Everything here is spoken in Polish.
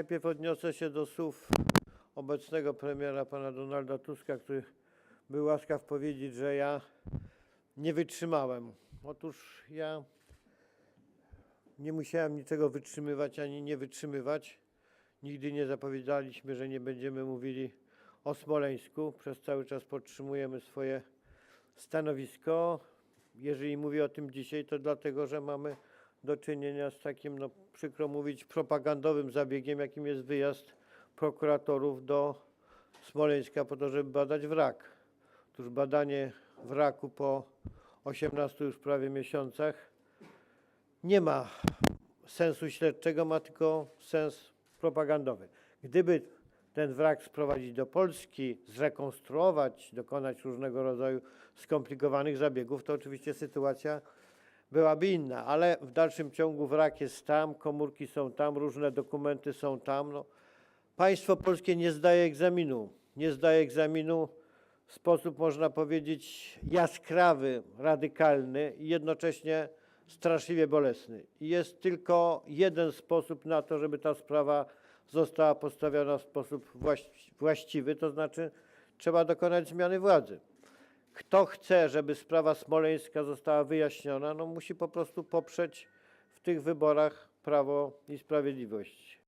Najpierw odniosę się do słów obecnego premiera, pana Donalda Tuska, który był łaskaw powiedzieć, że ja nie wytrzymałem. Otóż ja nie musiałem niczego wytrzymywać ani nie wytrzymywać. Nigdy nie zapowiadaliśmy, że nie będziemy mówili o Smoleńsku. Przez cały czas podtrzymujemy swoje stanowisko. Jeżeli mówię o tym dzisiaj, to dlatego, że mamy do czynienia z takim, no przykro mówić, propagandowym zabiegiem, jakim jest wyjazd prokuratorów do Smoleńska po to, żeby badać wrak. Otóż badanie wraku po 18 już prawie miesiącach nie ma sensu śledczego, ma tylko sens propagandowy. Gdyby ten wrak sprowadzić do Polski, zrekonstruować, dokonać różnego rodzaju skomplikowanych zabiegów, to oczywiście sytuacja byłaby inna, ale w dalszym ciągu wrak jest tam, komórki są tam, różne dokumenty są tam. No, państwo polskie nie zdaje egzaminu. Nie zdaje egzaminu w sposób, można powiedzieć, jaskrawy, radykalny i jednocześnie straszliwie bolesny. Jest tylko jeden sposób na to, żeby ta sprawa została postawiona w sposób właś- właściwy, to znaczy trzeba dokonać zmiany władzy. Kto chce, żeby sprawa smoleńska została wyjaśniona, no musi po prostu poprzeć w tych wyborach Prawo i Sprawiedliwość.